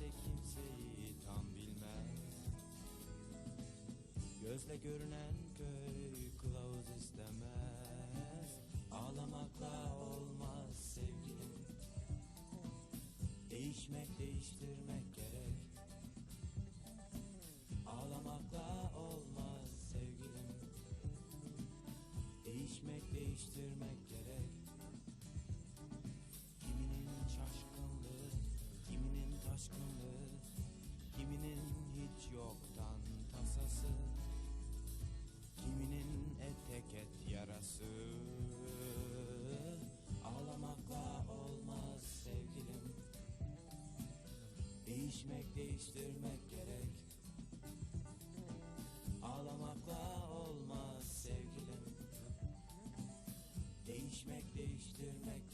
kimse kimseyi tam bilmez. Gözle görünen köy kılavuz istemez. Ağlamakla olmaz sevgilim. Değişmek değiştirmek gerek. Ağlamakla olmaz sevgilim. Değişmek değiştirmek gerek taşkınlığı Kiminin hiç yoktan tasası Kiminin etek et yarası. Ağlamakla olmaz sevgilim. Değişmek değiştirmek gerek. Ağlamakla olmaz sevgilim. Değişmek değiştirmek